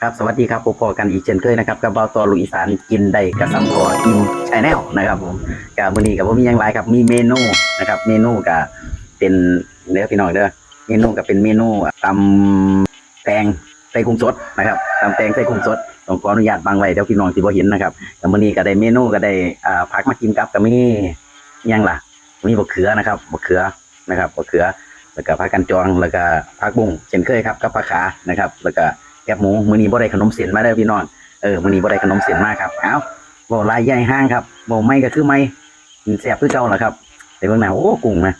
ครับสวัสดีครับพบกันอีกเช่นเคยนะครับกับเบาตัวลูกอีสานกินได้กับซ้ำตัวอิ่มชาแนลนะครับผมกับมื้อนี้กับผมมีหยังไรครับมีเมนูนะครับ เมนูกับเป็นเนื้อพี่น้องเด้อเมนูกับเป็นเมนูตำแตงใส่กุ้งสดนะครับตำแตงใส่กุ้งสดต้องขออนุญาตบังไว้เดี๋ยวพี่น้องสิบ่เห็นนะครับกับมื้อนี้ก็ได้เมนูก็ได้อ่าผักมากินกับก็มีหยังล่ะมีบะเขือนะครับบะเขือนะครับบะเขือแล้วก็ผักกันจองแล้วก็ผักบุ้งเช่นเคยครับกับผักขานะครับ แล้วก็ แกบหมูมื้อนี้บ่ได้ขนมเส้นมาเด้อพี่น้องเออมื้อนี้บ่ได้ขนมเส้นมาครับเอ้าบ่ลายใหญ่ห้างครับบ่ไม่ก็คือไม่แซ่บคือเก่าล่ะครับแต่เบิ่งหน้าโอ้กุ้งนะ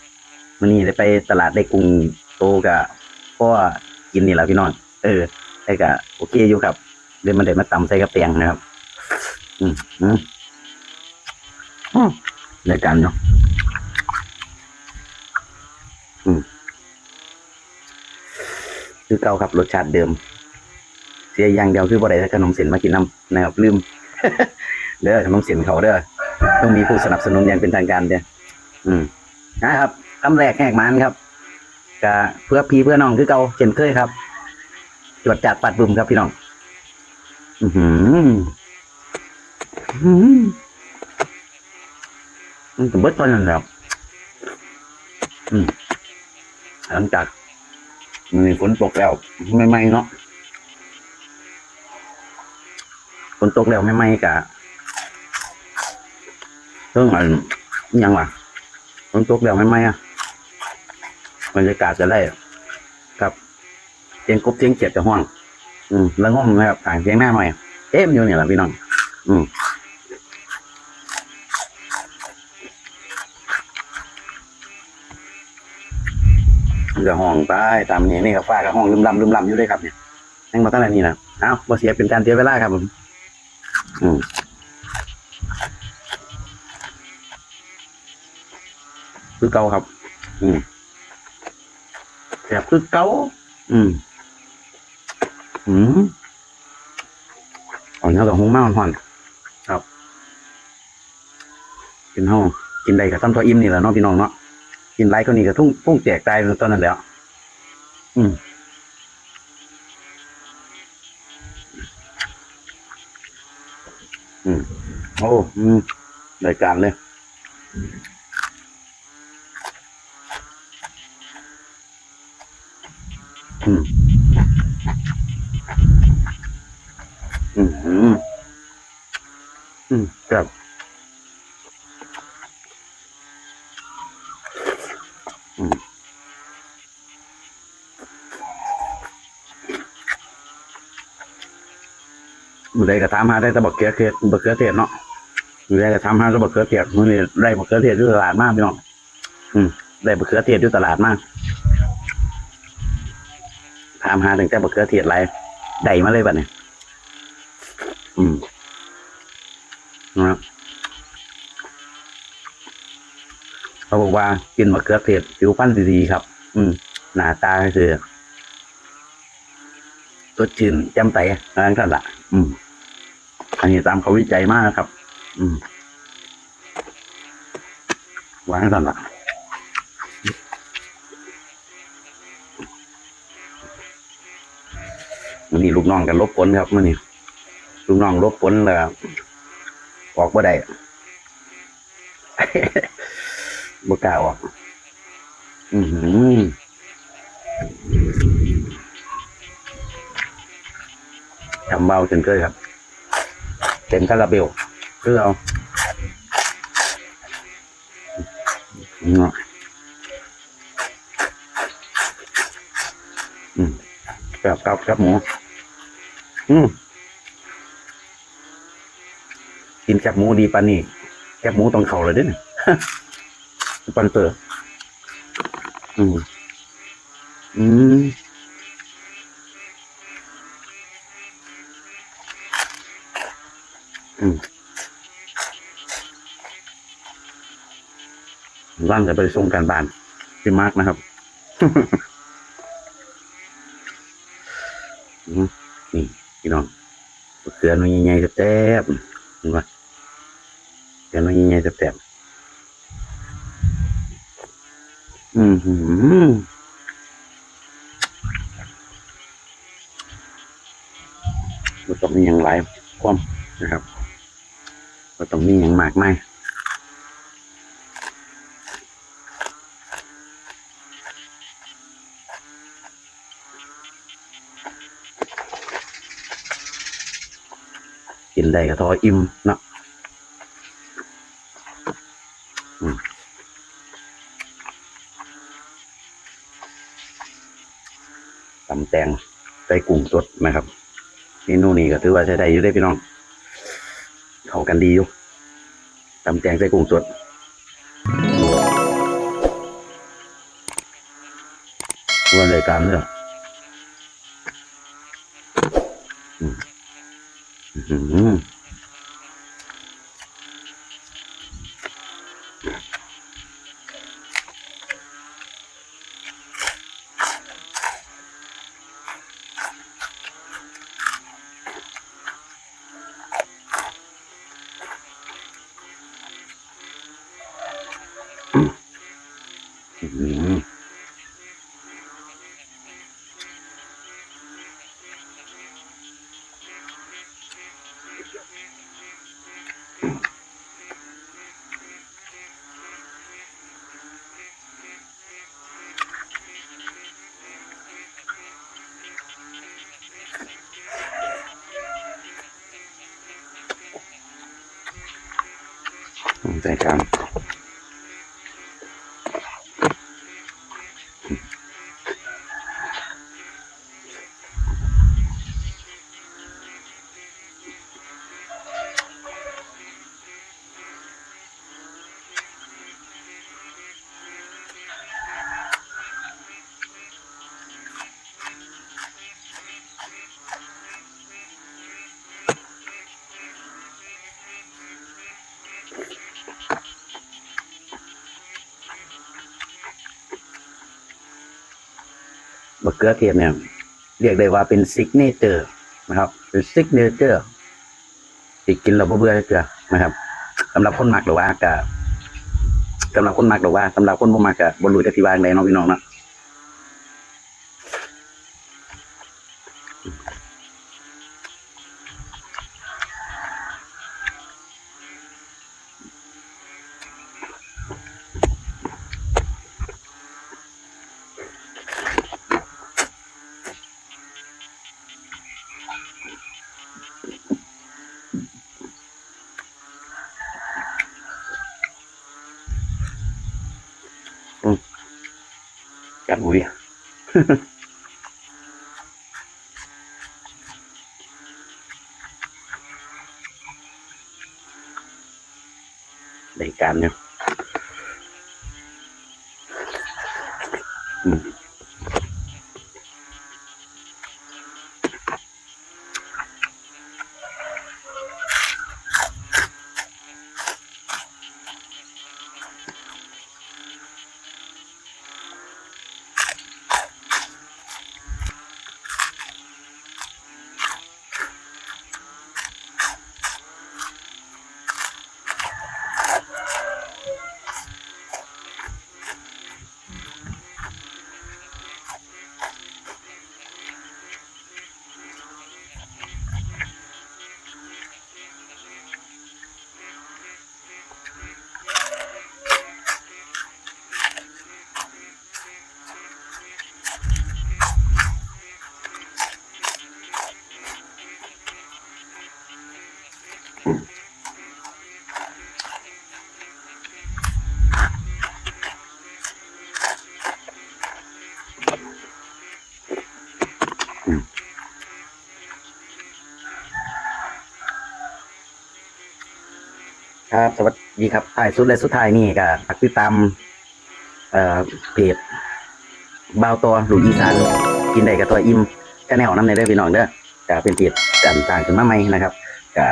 มื้อนี้ได้ไปตลาดได้กุ้งโตก็พ่อกินนี่แหละพี่น้องเออแต่ก็โอเคอยู่ครับเดี๋ยวมันได้มาตำใส่กระเปียงนะครับ อืมอืมอืมในการเนาะอืมคือเก่าครับรสชาติเดิม เสียอย่างเดียวคือบ่ได้ขนมเส้นมากินน้ำนะครับลืมเด้อขนมเส้นเขาเด้อต้องมีผู้สนับสนุนอย่างเป็นทางการเด้ออืมนะครับคำแรกแหกมันครับกะเพื่อพี่เพื่อน้องคือเก่าเช่นเคยครับจวดจัดปัดบุ่มครับพี่น้อง อือหืออื้อหือมันจะเบิดตอนนั้นแหล้วอืมหลังจากมีฝนตกแล้วไม่ไหมเนาะ ตกแล้วไม่ไหมกะเรื่องอะไรยังวะฝนตกแล้วไม่ไหมอะบรรยากาศจะได้ครับเสียงกบเสียงเขียดจะห้อง อืมแล้วง่อมนะครับต่างเสียงหน้าหน่เอ๊มอยู่เนี่ยแหละพี่น้อง อืมจะห้องตายตามนี้นี่กับฟ้ากับห้องลืมลำลืมลำอยู่ด้วยครับเนี่ยยังมาตั้งแต่นี้นะเอ้าบ่เสียเป็นการเสียเวลาครับผม อืมคือเก่าครับ อืมแสบคือเก่าอืมอืมอ่อนเท่ากับหงมากห่อนๆครับกินห้องกินได้กับตั้มตัวอิ่มนี่แหละเนาะพี่น้องเนาะกินไรก็นี่ก็ทุ่งพุ่งแจกตายตอนนั้นแล้ว อืมอืม อ้อืมรายการเลยอืมอืมอืมอืมครับอืมมือใดก็ถามหาได้แต่บักเขือเทศบักเขือเทศเนาะ มือใดก็ถามหาแต่บักเขือเทศมือนี้ได้บักเขือเทศอยู่ตลาดมากพี่น้องอืมได้บักเขือเทศอยู่ตลาดมากถามหาถึงแต่บักเขือเทศไรได้มาเลยบัดเนี่ยอืมนะครับเขาบอกว่ากินมะเขือเทศผิวพรรณดีๆครับ อืม หน้าตาคือสดชื่นแจ่มใสอะไรนั่นแหละอืม อันนี้ตามเขาวิจัยมากนะครับ วางสั่นละมันนี่ลูกน้องกันลบผลครับมันนี่ลูกน้องลบผลแล้วออกบ่ได้บ่กล้าออก อือหือทำเบาจนเกินครับ เต็มคาราเบล เพื่อเอาเนาะอืมกับกับกับหมูอืมกินแคบหมูดีปานนี่แคบหมูต้องเข่าเลยด้วยปันเตอร์อืมอืมอืม ร่างจะไปส่งการบ้านพี่มาร์กนะครับนี่พี่น้องเขือน่อยใหญ่ๆแซ่บเห็นปะเขือน่อยใหญ่ๆแซ่บอืมหืมบ่ต้องมีหยังหลายความนะครับบ่ต้องมีหยังมากมาย นได้ก็ทออิ่มเนาะอืมตำแตงใส่กุ้งสดนะครับเมนูนี้ก็ถือว่าใช้ได้อยู่ได้พี่น้องเข้ากันดีอยู่ตำแตงใส่กุ้งสดวันรายการเนี่ย อืมอื้อ หือ มะเขือเทศเนี่ยเรียกได้ว่าเป็นซิกเนเจอร์นะครับ เป็นซิกเนเจอร์ติกินเราบ่เบื่อเกลือนะครับสำหรับคนมักหรือว่ากะสำหรับคนมักหรือว่าสำหรับคนบ่มักกะบ่รู้จะที่วางใดเนาะพี่น้องเนาะ กัดหูดิได้ก ครับ สวัสดีครับท้ายสุดและสุดท้ายนี่ก็ฝากติดตาม เอ่อเพจบ่าวตัวหลุยอีสานกินได้กับตัวอิ่มชาแนลน้ำในได้อพี่น้องเด้อก็เป็นเพจต่างต่างขึ้นมาใหม่นะครับก็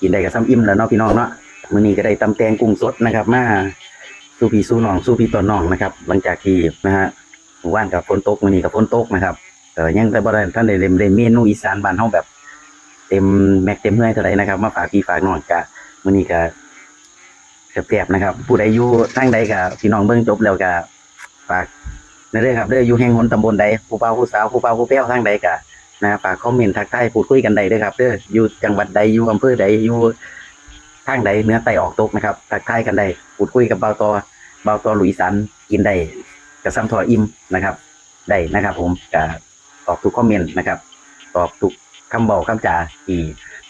กินได้กับซ้ำอิ่มแล้วเนาะพี่น้องเนาะมื้อนี้ก็ได้ตำแตงกุ้งสดนะครับ มาสู้พี่สู้น้องสู้พี่ต่อน้องนะครับ หลังจากที่นะฮะหมู่บ้านกับฝนตกมื้อนี้กับฝนตกนะครับแต่ยังแต่บ่ได้ท่านได้เล่มได้เมนูอีสานบ้านเฮาแบบ เต็มแม็กเต็มเมื่อยเท่าไหร่นะครับ มาฝากพี่ฝากน้องกะมื้อนี้ก็ แสบๆนะครับ ผู้ใดอยู่ทางใดกับพี่น้องเบิ่งจบแล้วก็ฝากในเรื่องครับเด้ออยู่แห่งหนตำบลใดผู้เป่าผู้สาวผู้เป่าผู้แป้วทางใดก็นะฝากคอมเมนต์ทักทายพูดคุยกันได้เด้อครับเด้ออยู่จังหวัดใดอยู่อำเภอใดอยู่ทางใดเนื้อไตออกตกนะครับทักทายกันได้พูดคุยกับเบาตอเบาตอหลุยสันกินได้กระซ้ำทออิ่มนะครับได้นะครับ ผมจะตอบทุกคอมเมนต์นะครับ ตอบทุกคำบอกคำจาที่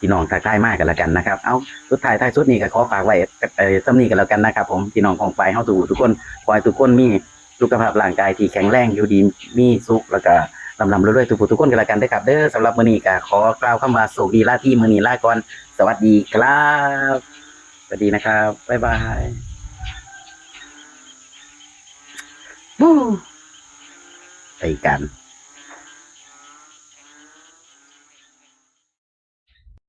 พี่น้องทักทายมากกันแล้วกันนะครับ เอาสุดท้ายท้ายสุดนี้ก็ขอฝากไว้เอ่อซ้ำนี้กันแล้วกันนะครับ ผมพี่น้องของไปเฮาสู่ทุกคนขอให้ทุกคนมีสุขภาพร่างกายที่แข็งแรงอยู่ดีมีสุขแล้วก็ลำลำเรื่อยๆทุกผู้ทุกคนกันแล้วกันเด้อครับ เด้อสำหรับมื้อนี้ก็ขอกล่าวคำว่าโชคดีลาที่มื้อนี้ลาก่อน สวัสดีครับสวัสดีนะครับบ๊ายบายบู๊ไปกัน